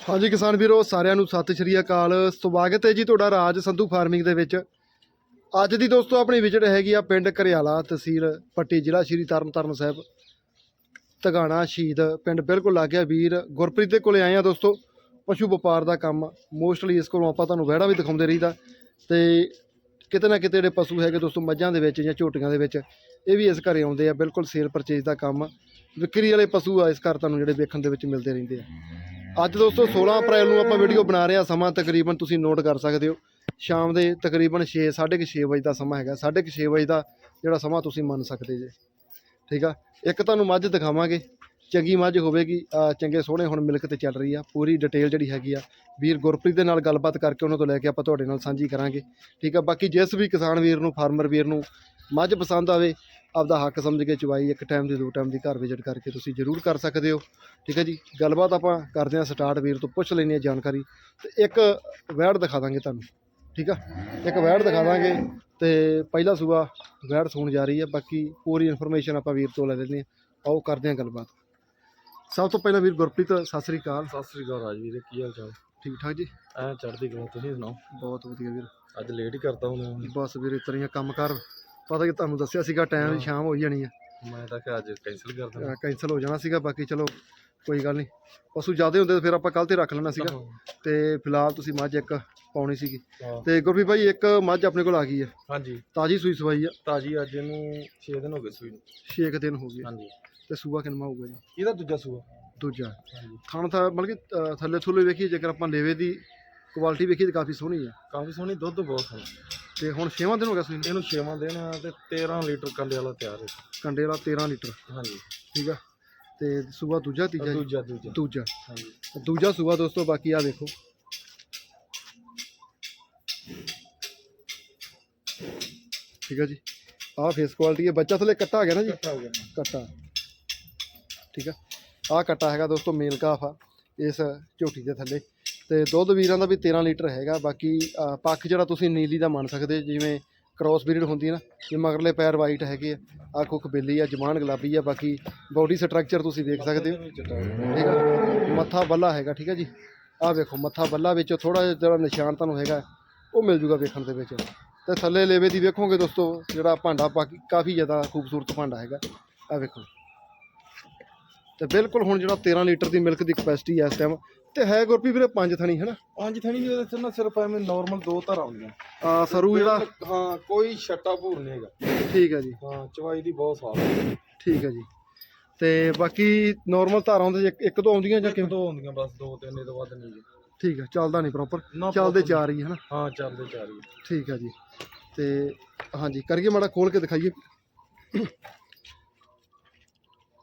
ਹਾਂਜੀ ਕਿਸਾਨ ਵੀਰੋ, ਸਾਰਿਆਂ ਨੂੰ ਸਤਿ ਸ਼੍ਰੀ ਅਕਾਲ। ਸਵਾਗਤ ਹੈ ਜੀ ਤੁਹਾਡਾ ਰਾਜ ਸੰਧੂ ਫਾਰਮਿੰਗ ਦੇ ਵਿੱਚ। ਅੱਜ ਦੀ ਦੋਸਤੋ, ਆਪਣੀ ਵਿਜ਼ਿਟ ਹੈਗੀ ਆ ਪਿੰਡ ਘਰਿਆਲਾ ਤਹਿਸੀਲ ਪੱਟੀ, ਜ਼ਿਲ੍ਹਾ ਸ਼੍ਰੀ ਤਰਨਤਾਰਨ ਸਾਹਿਬ। ਤਗਾਣਾ ਸ਼ਹੀਦ ਪਿੰਡ, ਬਿਲਕੁਲ ਲੱਗ ਗਿਆ ਵੀਰ। ਗੁਰਪ੍ਰੀਤ ਦੇ ਕੋਲੇ ਆਏ ਆ ਦੋਸਤੋ, ਪਸ਼ੂ ਵਪਾਰ ਦਾ ਕੰਮ। ਮੋਸਟਲੀ ਇਸ ਕੋਲੋਂ ਆਪਾਂ ਤੁਹਾਨੂੰ ਵਿਹੜਾ ਵੀ ਦਿਖਾਉਂਦੇ ਰਹੀਦਾ। ਤੇ ਕਿਤੇ ਨਾ ਕਿਤੇ ਜਿਹੜੇ ਪਸ਼ੂ ਹੈਗੇ ਦੋਸਤੋ, ਮੱਝਾਂ ਦੇ ਵਿੱਚ ਜਾਂ ਝੋਟੀਆਂ ਦੇ ਵਿੱਚ, ਇਹ ਵੀ ਇਸ ਘਰੇ ਆਉਂਦੇ ਆ। ਬਿਲਕੁਲ ਸੇਲ ਪਰਚੇਜ ਦਾ ਕੰਮ। ਵਿਕਰੀ ਵਾਲੇ ਪਸ਼ੂ ਆ ਇਸ ਘਰ ਤੁਹਾਨੂੰ ਜਿਹੜੇ ਵੇਖਣ ਦੇ ਵਿੱਚ ਮਿਲਦੇ ਰਹਿੰਦੇ ਆ। ਅੱਜ ਦੋਸਤੋ 16 ਅਪ੍ਰੈਲ ਨੂੰ ਆਪਾਂ ਵੀਡੀਓ ਬਣਾ ਰਹੇ ਆ ਸਮਾਂ ਤਕਰੀਬਨ ਤੁਸੀਂ ਨੋਟ ਕਰ ਸਕਦੇ ਹੋ। ਸ਼ਾਮ ਦੇ ਤਕਰੀਬਨ 6 6:30 ਵਜੇ ਦਾ ਸਮਾਂ ਹੈਗਾ। 6:30 ਵਜੇ ਦਾ ਜਿਹੜਾ ਸਮਾਂ ਤੁਸੀਂ ਮੰਨ ਸਕਦੇ ਜੇ। ਠੀਕ ਆ? ਇੱਕ ਤੁਹਾਨੂੰ ਮੱਝ ਦਿਖਾਵਾਂਗੇ। ਚੰਗੀ ਮੱਝ ਹੋਵੇਗੀ। ਚੰਗੇ ਸੋਹਣੇ ਹੁਣ ਮਿਲਕ ਤੇ ਚੱਲ ਰਹੀ ਆ। ਪੂਰੀ ਡਿਟੇਲ ਜਿਹੜੀ ਹੈਗੀ ਆ, ਵੀਰ ਗੁਰਪ੍ਰੀਤ ਦੇ ਨਾਲ ਗੱਲਬਾਤ ਕਰਕੇ ਉਹਨਾਂ ਤੋਂ ਲੈ ਕੇ ਆਪਾਂ ਤੁਹਾਡੇ ਨਾਲ ਸਾਂਝੀ ਕਰਾਂਗੇ। ਠੀਕ ਆ? ਬਾਕੀ ਜਿਸ ਵੀ ਕਿਸਾਨ ਵੀਰ ਨੂੰ, ਫਾਰਮਰ ਵੀਰ ਨੂੰ ਮੱਝ ਪਸੰਦ ਆਵੇ ਆਪਦਾ ਹੱਕ ਸਮਝ ਕੇ ਚਵਾਈ ਇੱਕ ਟਾਈਮ ਦੀ ਦੋ ਟਾਈਮ ਦੀ ਘਰ ਵਿਜ਼ਿਟ ਕਰਕੇ ਤੁਸੀਂ ਜ਼ਰੂਰ ਕਰ ਸਕਦੇ ਹੋ। ਠੀਕ ਹੈ ਜੀ? ਗੱਲਬਾਤ ਆਪਾਂ ਕਰਦੇ ਹਾਂ ਸਟਾਰਟ ਵੀਰ ਤੋਂ ਪੁੱਛ ਲੈਂਦੇ ਹਾਂ ਜਾਣਕਾਰੀ। ਤੇ ਇੱਕ ਵੈੜ ਦਿਖਾ ਦਾਂਗੇ ਤੁਹਾਨੂੰ ਠੀਕ ਆ? ਇੱਕ ਵੈੜ ਦਿਖਾ ਦਾਂਗੇ ਤੇ ਪਹਿਲਾ ਸੂਆ ਵੈੜ ਸੂਣ ਜਾ ਰਹੀ ਹੈ ਬਾਕੀ ਪੂਰੀ ਇਨਫੋਰਮੇਸ਼ਨ ਆਪਾਂ ਵੀਰ ਤੋਂ ਲੈ ਲੈਂਦੇ ਹਾਂ। ਆਓ ਕਰਦੇ ਹਾਂ ਗੱਲਬਾਤ। ਸਭ ਤੋਂ ਪਹਿਲਾਂ ਵੀਰ ਗੁਰਪ੍ਰੀਤ ਸਤਿ ਸ੍ਰੀ ਅਕਾਲ। ਸਤਿ ਸ੍ਰੀ ਅਕਾਲ ਰਾਜਵੀਰ ਕੀ ਹਾਲ ਚਾਲ? ਠੀਕ ਠਾਕ ਜੀ? ਐ ਚੜ੍ਹਦੀ ਕਲਾ ਤੁਸੀਂ ਸੁਣਾਓ? ਬਹੁਤ ਵਧੀਆ ਵੀਰ। ਅੱਜ ਲੇਟ ਹੀ ਕਰਤਾ ਹੁਣ। ਬਸ ਵੀਰ ਇਤਰੀਆਂ ਕੰਮ ਕਰ ਪਤਾ ਕਿ ਤੁਹਾਨੂੰ ਦੱਸਿਆ ਸੀਗਾ ਟਾਈਮ ਸ਼ਾਮ ਹੋਈ ਜਾਣੀ ਆ। ਮੈਂ ਤਾਂ ਕਿ ਅੱਜ ਕੈਂਸਲ ਕਰ ਦਿੰਦਾ ਕੈਂਸਲ ਹੋ ਜਾਣਾ ਸੀਗਾ ਬਾਕੀ ਚਲੋ ਕੋਈ ਗੱਲ ਨਹੀਂ। ਪਸ਼ੂ ਜ਼ਿਆਦੇ ਹੁੰਦੇ ਤਾਂ ਫਿਰ ਆਪਾਂ ਕੱਲ ਤੇ ਰੱਖ ਲੈਣਾ ਸੀਗਾ। ਤੇ ਫਿਲਹਾਲ ਤੁਸੀਂ ਮੱਝ ਇੱਕ ਪਾਉਣੀ ਸੀਗੀ। ਹਾਂ। ਤੇ ਗੁਰਪ੍ਰੀਤ ਭਾਈ ਇੱਕ ਮੱਝ ਆਪਣੇ ਕੋਲ ਆ ਗਈ ਹੈ ਹਾਂਜੀ। ਤਾਜੀ ਸੂਈ ਸਵਾਈ ਆ। ਤਾਜੀ ਅੱਜ ਇਹਨੂੰ 6 ਦਿਨ ਹੋ ਗਏ ਸੂਈ ਨੂੰ। 6 ਦਿਨ ਹੋ ਗਏ। ਹਾਂਜੀ। ਤੇ ਸੂਆ ਕਿੰਨਾ ਹੋਊਗਾ ਜੀ? ਇਹਦਾ ਦੂਜਾ ਸੂਆ। ਦੂਜਾ। ਹਾਂਜੀ। ਥਣ ਤਾਂ ਮਤਲਬ ਕਿ ਥੱਲੇ ਥੁੱਲੇ ਵੇਖੀਏ ਜੇਕਰ ਆਪਾਂ ਲੇਵੇ ਦੀ ਕੁਆਲਿਟੀ ਵੇਖੀਏ ਤਾਂ ਕਾਫੀ ਸੋਹਣੀ ਆ ਕਾਫੀ ਸੋਹਣੀ ਦੁੱਧ ਬਹੁਤ ਸੋਹਣਾ ਤੇ ਹੁਣ 6ਵਾਂ ਦਿਨ ਹੋ ਗਿਆ ਸੂਈ ਨੂੰ ਇਹਨੂੰ 6ਵਾਂ ਦਿਨ ਆ ਤੇ 13 ਲੀਟਰ ਕੰਡੇ ਵਾਲਾ ਤਿਆਰ ਹੈ। ਕੰਡੇ ਵਾਲਾ 13 ਲੀਟਰ। ਹਾਂਜੀ। ਠੀਕ ਆ? ਤੇ ਸੂਆ ਦੂਜਾ ਤੀਜਾ ਜੀ? ਦੂਜਾ ਦੂਜਾ। ਦੂਜਾ। ਹਾਂਜੀ। ਦੂਜਾ ਸੂਆ ਦੋਸਤੋ ਬਾਕੀ ਆ ਦੇਖੋ। ਠੀਕ ਆ ਜੀ? ਆਹ ਫੇਸ ਕੁਆਲਿਟੀ ਹੈ। ਬੱਚਾ ਥੱਲੇ ਕੱਟਾ ਆ ਗਿਆ ਨਾ ਜੀ? ਇਕੱਠਾ ਹੋ ਗਿਆ। ਕੱਟਾ। ਠੀਕ ਆ? ਆਹ ਕੱਟਾ ਹੈਗਾ ਦੋਸਤੋ ਮੇਲ ਕਾਫ ਆ ਇਸ ਝੋਟੀ ਦੇ ਥੱਲੇ। ਤੇ ਦੁੱਧ ਵੀਰਾਂ ਦਾ ਵੀ 13 ਲੀਟਰ ਹੈਗਾ, ਬਾਕੀ ਪੱਖ ਜਿਹੜਾ ਤੁਸੀਂ ਨੀਲੀ ਦਾ ਮੰਨ ਸਕਦੇ, ਜਿਵੇਂ ਕ੍ਰਾਸ ਬਰੀਡ ਹੁੰਦੀ ਹੈ ਨਾ ਜੇ ਮਗਰਲੇ ਪੈਰ ਵਾਈਟ ਹੈਗੇ ਆ, ਆਹ ਕੁੱਖ ਬਿੱਲੀ ਆ ਜਮਾਨ ਗੁਲਾਬੀ ਆ, ਬਾਕੀ ਬਾਡੀ ਸਟਰਕਚਰ ਤੁਸੀਂ ਦੇਖ ਸਕਦੇ ਹੋ। ਠੀਕ ਆ? ਮੱਥਾ ਬੱਲਾ ਹੈਗਾ, ਠੀਕ ਆ ਜੀ? ਆਹ ਵੇਖੋ, ਮੱਥਾ ਬੱਲਾ ਵਿੱਚ ਥੋੜਾ ਜਿਹਾ ਜਿਹੜਾ ਨਿਸ਼ਾਨ ਤੁਹਾਨੂੰ ਹੈਗਾ, ਉਹ ਮਿਲ ਜੂਗਾ ਵੇਖਣ ਦੇ ਵਿੱਚ। ਤੇ ਥੱਲੇ ਲੇਵੇ ਦੀ ਵੇਖੋਗੇ ਦੋਸਤੋ, ਜਿਹੜਾ ਭਾਂਡਾ ਬਾਕੀ ਕਾਫੀ ਜ਼ਿਆਦਾ ਖੂਬਸੂਰਤ ਭਾਂਡਾ ਹੈਗਾ, ਆਹ ਵੇਖੋ। ਤੇ ਬਿਲਕੁਲ ਹੁਣ ਜਿਹੜਾ 13 ਲੀਟਰ ਦੀ ਮਿਲਕ ਦੀ ਕਪੈਸਿਟੀ ਹੈ ਇਸ ਟਾਈਮ ਤੇ ਹੈ ਗੁਰਪੀ ਵੀਰੇ ਪੰਜ ਥਣੀ ਹੈਨਾ ਪੰਜ ਥਣੀ ਵੀ ਉਹਦੇ ਚ ਨਾ ਸਿਰਫ ਐਵੇਂ ਨਾਰਮਲ ਦੋ ਧਾਰਾਂ ਆਉਂਦੀਆਂ ਆ ਸਰੂ ਜਿਹੜਾ ਹਾਂ ਕੋਈ ਛੱਟਾ ਭੂਰ ਨਹੀਂ ਹੈਗਾ। ਠੀਕ ਹੈ ਜੀ। ਹਾਂ ਚਵਾਈ ਦੀ ਬਹੁਤ ਸਾਫ਼ ਹੈ। ਠੀਕ ਹੈ ਜੀ। ਤੇ ਬਾਕੀ ਨਾਰਮਲ ਧਾਰਾਂ ਦੇ ਇੱਕ ਤੋਂ ਆਉਂਦੀਆਂ ਜਾਂ ਕਿਵੇਂ? ਦੋ ਹੁੰਦੀਆਂ ਬਸ ਦੋ ਤਿੰਨ ਇਹ ਤੋਂ ਵੱਧ ਨਹੀਂ ਜੀ ਠੀਕ ਹੈ ਚੱਲਦਾ ਨਹੀਂ ਪ੍ਰੋਪਰ ਨਾ ਚੱਲਦੇ ਚਾਰ ਹੀ ਹੈਨਾ ਹਾਂ ਚੱਲਦੇ ਚਾਰ ਹੀ। ਠੀਕ ਹੈ ਜੀ। ਤੇ ਹਾਂਜੀ ਕਰੀਏ ਮਾੜਾ ਖੋਲ ਕੇ ਦਿਖਾਈਏ।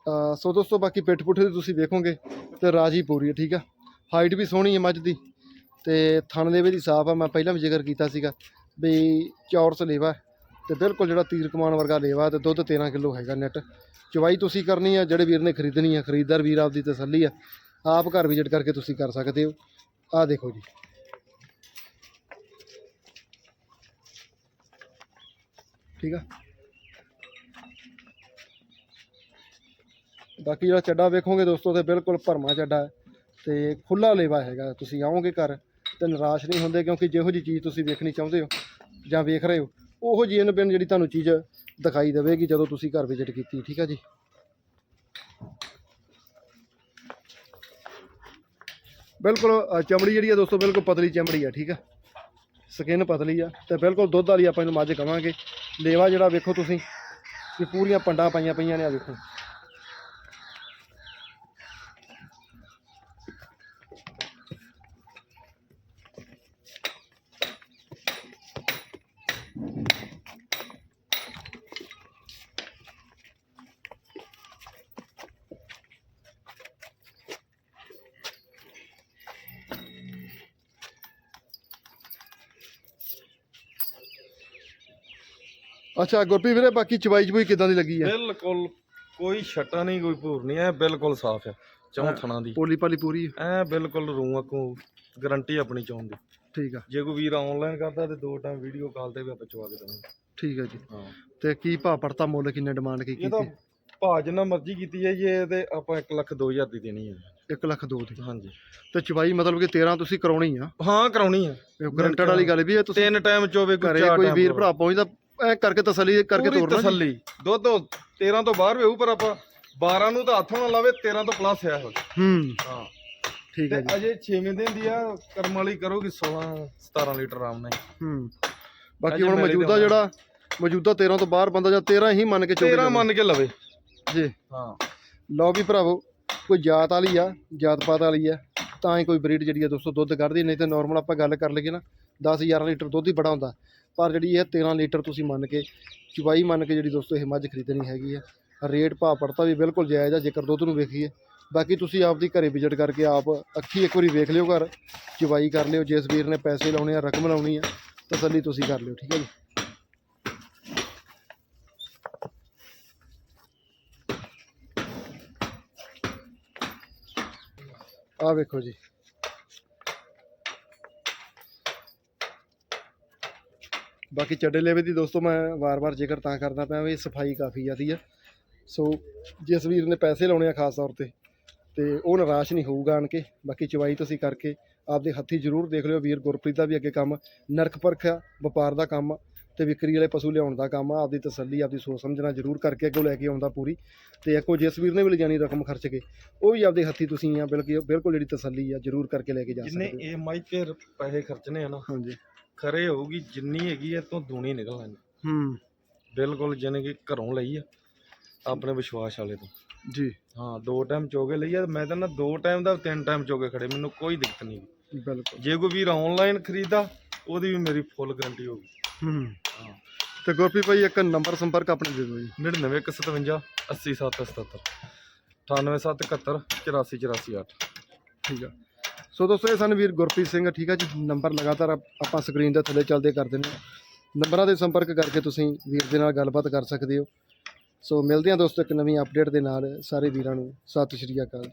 ਸੋ ਦੋਸਤੋ, ਬਾਕੀ ਪਿੱਠ ਪੁੱਠੇ ਦੀ ਤੁਸੀਂ ਵੇਖੋਗੇ ਤੇ ਰਾਜੀ ਪੂਰੀ ਹੈ, ਠੀਕ ਆ? ਹਾਈਟ ਵੀ ਸੋਹਣੀ ਹੈ ਮੱਝ ਦੀ ਤੇ ਥਣ ਦੇ ਵੀ ਸਾਫ਼ ਆ, ਮੈਂ ਪਹਿਲਾਂ ਵੀ ਜ਼ਿਕਰ ਕੀਤਾ ਸੀਗਾ ਵੀ ਚੌਰਸ ਲੇਵਾ ਹੈ ਤੇ ਬਿਲਕੁਲ ਜਿਹੜਾ ਤੀਰ ਕਮਾਨ ਵਰਗਾ ਲੇਵਾ ਤੇ ਦੁੱਧ 13 ਕਿਲੋ ਹੈਗਾ ਨੈਟ ਚਵਾਈ ਤੁਸੀਂ ਕਰਨੀ ਆ, ਜਿਹੜੇ ਵੀਰ ਨੇ ਖਰੀਦਣੀ ਆ, ਖਰੀਦਦਾਰ ਵੀਰ ਆਪਦੀ ਤਸੱਲੀ ਆ, ਆਪ ਘਰ ਵਿਜ਼ਿਟ ਕਰਕੇ ਤੁਸੀਂ ਕਰ ਸਕਦੇ ਹੋ। ਆਹ ਦੇਖੋ ਜੀ। ਠੀਕ ਆ? ਬਾਕੀ ਜਿਹੜਾ ਚੱਡਾ ਵੇਖੋਗੇ ਦੋਸਤੋ ਤੇ ਬਿਲਕੁਲ ਭਰਮਾ ਚੱਡਾ ਹੈ ਤੇ ਖੁੱਲਾ ਲੇਵਾ ਹੈਗਾ। ਤੁਸੀਂ ਆਓਗੇ ਘਰ ਤੇ ਨਿਰਾਸ਼ ਨਹੀਂ ਹੁੰਦੇ ਕਿਉਂਕਿ ਜਿਹੋ ਜੀ ਚੀਜ਼ ਤੁਸੀਂ ਵੇਖਣੀ ਚਾਹੁੰਦੇ ਹੋ ਜਾਂ ਵੇਖ ਰਹੇ ਹੋ, ਉਹੋ ਜੀ ਇਹਨੂੰ ਬਿਨ ਜਿਹੜੀ ਤੁਹਾਨੂੰ ਚੀਜ਼ ਦਿਖਾਈ ਦੇਵੇਗੀ ਜਦੋਂ ਤੁਸੀਂ ਘਰ ਵਿਜ਼ਿਟ ਕੀਤੀ, ਠੀਕ ਆ ਜੀ? ਬਿਲਕੁਲ ਚਮੜੀ ਜਿਹੜੀ ਆ ਦੋਸਤੋ, ਬਿਲਕੁਲ ਪਤਲੀ ਚਮੜੀ ਆ, ਠੀਕ ਆ? ਸਕਿਨ ਪਤਲੀ ਆ ਤੇ ਬਿਲਕੁਲ ਦੁੱਧ ਵਾਲੀ ਆਪਾਂ ਇਹਨੂੰ ਮੱਝ ਕਵਾਂਗੇ। ਲੇਵਾ ਜਿਹੜਾ ਵੇਖੋ ਤੁਸੀਂ ਕਿ ਪੂਰੀਆਂ ਪੰਡਾਂ ਪਾਈਆਂ ਪਈਆਂ ਨੇ ਆ ਵੇਖੋ। ਅੱਛਾ ਗੁਰਪ੍ਰੀਤ ਵੀਰੇ ਬਾਕੀ ਚਵਾਈ ਚਵਾਈ ਕਿਦਾਂ ਦੀ ਲੱਗੀ ਆ? ਬਿਲਕੁਲ ਕੋਈ ਛੱਟਾ ਨਹੀਂ ਕੋਈ ਭੂਰ ਨਹੀਂ ਐ ਬਿਲਕੁਲ ਸਾਫ਼ ਆ ਚੌਂ ਥਣਾ ਦੀ। ਪੋਲੀ ਪਾਲੀ ਪੂਰੀ ਆ? ਐ ਬਿਲਕੁਲ ਰੂਹ ਕੋ ਗਾਰੰਟੀ ਆਪਣੀ ਚੌਂ ਦੀ। ਠੀਕ ਆ। ਜੇ ਕੋਈ ਵੀਰ ਆਨਲਾਈਨ ਕਰਦਾ ਤੇ ਦੋ ਟਾਈਮ ਵੀਡੀਓ ਕਾਲ ਤੇ ਵੀ ਆਪਾਂ ਚਵਾ ਕੇ ਦਵਾਂਗੇ। ਠੀਕ ਆ ਜੀ। ਹਾਂ। ਤੇ ਕੀ ਭਾਅ ਪੜਤਾ ਮੁੱਲ ਕਿੰਨੇ ਡਿਮਾਂਡ ਕੀ ਇਹ ਤਾਂ ਕੀਤੀ? ਭਾਅ ਜਿੰਨਾ ਮਰਜ਼ੀ ਕੀਤੀ ਹੈ ਜੀ ਤੇ ਆਪਾਂ 1 ਲੱਖ 2000 ਦੀ ਦੇਣੀ ਹੈ 1 ਲੱਖ ਦੋ ਦੀ। ਹਾਂਜੀ। ਤੇ ਚਵਾਈ ਮਤਲਬ ਕਿ 13 ਤੁਸੀਂ ਕਰਾਉਣੀ ਆ? ਹਾਂ ਕਰਾਉਣੀ ਆ। ਗਰੰਟਡ ਵਾਲੀ ਗੱਲ ਵੀ ਹੈ ਤੁਸੀਂ ਤਿੰਨ ਟਾਈਮ ਚੋਵੇ ਕੋਈ ਘਰੇ ਵੀਰ। ਭਰਾ ਪਹੁੰਚਦਾ ਐ ਕਰਕੇ ਤਸੱਲੀ ਕਰਕੇ ਪੂਰੀ ਤੋਰਨਾ ਜੀ। ਤਸੱਲੀ। ਦੁੱਧ 13 ਤੋਂ ਬਾਹਰ ਵੇਹੂ ਪਰ ਆਪਾਂ 12 ਨੂੰ ਤਾਂ ਹੱਥ ਨਾ ਲਾਵੇ 13 ਤੋਂ ਪਲੱਸ ਆ ਉਹ ਹੂੰ। ਹਾਂ। ਠੀਕ ਹੈ ਜੀ। ਅਜੇ 6ਵੇਂ ਦਿਨ ਦੀ ਆ ਕਰਮ ਵਾਲੀ ਕਰੋਗੀ 16 17 ਲੀਟਰ ਆਰਾਮ ਨਾਲ। ਹੀ। ਬਾਕੀ ਅਜੇ ਹੁਣ ਮੇਰੇ ਮੌਜੂਦਾ ਤੇ ਜਿਹੜਾ ਮੌਜੂਦਾ 13 ਤੋਂ ਬਾਹਰ ਬੰਦਾ ਜਾਂ 13 ਹੀ ਮੰਨ ਕੇ 13 ਚੋਕੇ ਮੰਨ ਕੇ ਲਵੇ। ਜੀ। ਹਾਂ। ਲਓ ਵੀ ਭਰਾਵੋ ਕੋਈ ਜਾਤ ਵਾਲੀ ਆ ਜਾਤ ਪਾਤ ਵਾਲੀ ਆ ਤਾਂ ਹੀ ਕੋਈ ਬਰੀਡ ਜਿਹੜੀ ਆ ਦੋਸਤੋ ਦੁੱਧ ਕੱਢਦੀ ਨਹੀਂ ਤੇ ਨਾਰਮਲ ਆਪਾਂ ਗੱਲ ਕਰ ਲਈਏ ਨਾ 10 11 ਲੀਟਰ ਦੁੱਧ ਹੀ ਬੜਾ ਹੁੰਦਾ। ਪਰ ਜਿਹੜੀ ਇਹ 13 ਲੀਟਰ ਤੁਸੀਂ ਮੰਨ ਕੇ ਚੁਵਾਈ ਮੰਨ ਕੇ ਜਿਹੜੀ ਦੋਸਤੋ ਇਹ ਮੱਝ ਖਰੀਦਣੀ ਹੈਗੀ ਹੈ ਰੇਟ ਭਾਅ ਪੜਤਾ ਵੀ ਬਿਲਕੁਲ ਜਾਇਜ਼ ਆ, ਜੇਕਰ ਦੁੱਧ ਨੂੰ ਵੇਖੀਏ। ਬਾਕੀ ਤੁਸੀਂ ਆਪਦੀ ਘਰੇ ਵਿਜ਼ਿਟ ਕਰਕੇ ਆਪ ਅੱਖੀ ਇੱਕ ਵਾਰੀ ਵੇਖ ਲਿਓ ਘਰ ਚੁਵਾਈ ਕਰ ਲਿਓ, ਜਿਸ ਵੀਰ ਨੇ ਪੈਸੇ ਲਾਉਣੇ ਆ, ਰਕਮ ਲਾਉਣੀ ਆ, ਤਸੱਲੀ ਤੁਸੀਂ ਕਰ ਲਿਓ, ਠੀਕ ਹੈ ਜੀ। ਆਹ ਵੇਖੋ ਜੀ। ਬਾਕੀ ਚੱਡੇ ਲੇਵੇ ਦੀ ਦੋਸਤੋ ਮੈਂ ਵਾਰ-ਵਾਰ ਜ਼ਿਕਰ ਤਾਂ ਕਰਦਾ ਪਿਆ ਵੀ ਸਫ਼ਾਈ ਕਾਫੀ ਜ਼ਿਆਦੀ ਆ। ਸੋ ਜਿਸ ਵੀਰ ਨੇ ਪੈਸੇ ਲਾਉਣੇ ਆ ਖਾਸ ਤੌਰ ਤੇ ਤੇ ਉਹ ਨਿਰਾਸ਼ ਨਹੀਂ ਹੋਊਗਾ ਆਣ ਕੇ। ਬਾਕੀ ਚਵਾਈ ਤੁਸੀਂ ਕਰਕੇ ਆਪਦੇ ਹੱਥੀ ਜ਼ਰੂਰ ਦੇਖ ਲਿਓ ਵੀਰ ਗੁਰਪ੍ਰੀਤ ਦਾ ਵੀ ਅੱਗੇ ਕੰਮ ਨਰਕ ਪਰਖਿਆ ਵਪਾਰ ਦਾ ਕੰਮ ਤੇ ਵਿਕਰੀ ਵਾਲੇ ਪਸ਼ੂ ਲਿਆਉਣ ਦਾ ਕੰਮ ਆ ਆਪਦੀ ਤਸੱਲੀ ਆਪਦੀ ਸੋਚ ਸਮਝਣਾ ਜ਼ਰੂਰ ਕਰਕੇ ਅੱਗੋਂ ਲੈ ਕੇ ਆਉਂਦਾ ਪੂਰੀ। ਤੇ ਇੱਕੋ ਜਿਸ ਵੀਰ ਨੇ ਵੀ ਲਿਜਾਣੀ ਰਕਮ ਖਰਚ ਕੇ ਉਹ ਵੀ ਆਪਦੇ ਹੱਥੀ ਤੁਸੀਂ ਆ ਬਿਲਕੁਲ ਬਿਲਕੁਲ ਜਿਹੜੀ ਤਸੱਲੀ ਆ ਜ਼ਰੂਰ ਕਰਕੇ ਲੈ ਕੇ ਜਾ ਜਿੰਨੇ ਸਕਦੇ ਹੋ ਇਹ ਮਾਈਕੇ ਪੈਸੇ ਖਰਚਨੇ ਆ ਨਾ ਹਾਂਜੀ। ਖਰੇ ਹੋਊਗੀ ਜਿੰਨੀ ਹੈਗੀ ਐ ਤੋਂ ਦੂਣੀ ਨਿਕਲਣਾ ਹੂੰ। ਬਿਲਕੁਲ ਜਿਹਨੇ ਕਿ ਘਰੋਂ ਲਈ ਆ ਆਪਣੇ ਵਿਸ਼ਵਾਸ ਵਾਲੇ ਤੋਂ। ਜੀ। ਹਾਂ ਦੋ ਟਾਈਮ ਚੋਗੇ ਲਈ ਆ ਮੈਂ ਤਾਂ ਨਾ ਦੋ ਟਾਈਮ ਦਾ ਤਿੰਨ ਟਾਈਮ ਚੋਗੇ ਖੜੇ ਮੈਨੂੰ ਕੋਈ ਦਿੱਕਤ ਨਹੀਂ ਬਿਲਕੁਲ। ਜੇ ਕੋਈ ਵੀਰ ਆਨਲਾਈਨ ਖਰੀਦਾ ਉਹਦੀ ਵੀ ਮੇਰੀ ਫੁੱਲ ਗਾਰੰਟੀ ਹੋਊਗੀ। ਹੂੰ। ਹਾਂ। ਤੇ ਗੁਰਪ੍ਰੀਤ ਭਾਈ ਇੱਕ ਨੰਬਰ ਸੰਪਰਕ ਆਪਣੇ ਦੇ ਦਿਓ ਜੀ। 9957 80777 98771 84488 ਠੀਕ ਆ। ਸੋ ਦੋਸਤੋ, ਇਹ ਸਨ ਵੀਰ ਗੁਰਪ੍ਰੀਤ ਸਿੰਘ, ਠੀਕ ਆ ਜੀ? ਨੰਬਰ ਲਗਾਤਾਰ ਆਪਾਂ ਸਕਰੀਨ ਦੇ ਥੱਲੇ ਚੱਲਦੇ ਕਰ ਦਿੰਦੇ ਹਾਂ। ਨੰਬਰਾਂ ਦੇ ਸੰਪਰਕ ਕਰਕੇ ਤੁਸੀਂ ਵੀਰ ਦੇ ਨਾਲ ਗੱਲਬਾਤ ਕਰ ਸਕਦੇ ਹੋ। ਸੋ ਮਿਲਦੇ ਹਾਂ ਦੋਸਤੋ ਇੱਕ ਨਵੀਂ ਅਪਡੇਟ ਦੇ ਨਾਲ। ਸਾਰੇ ਵੀਰਾਂ ਨੂੰ ਸਤਿ ਸ਼੍ਰੀ ਅਕਾਲ।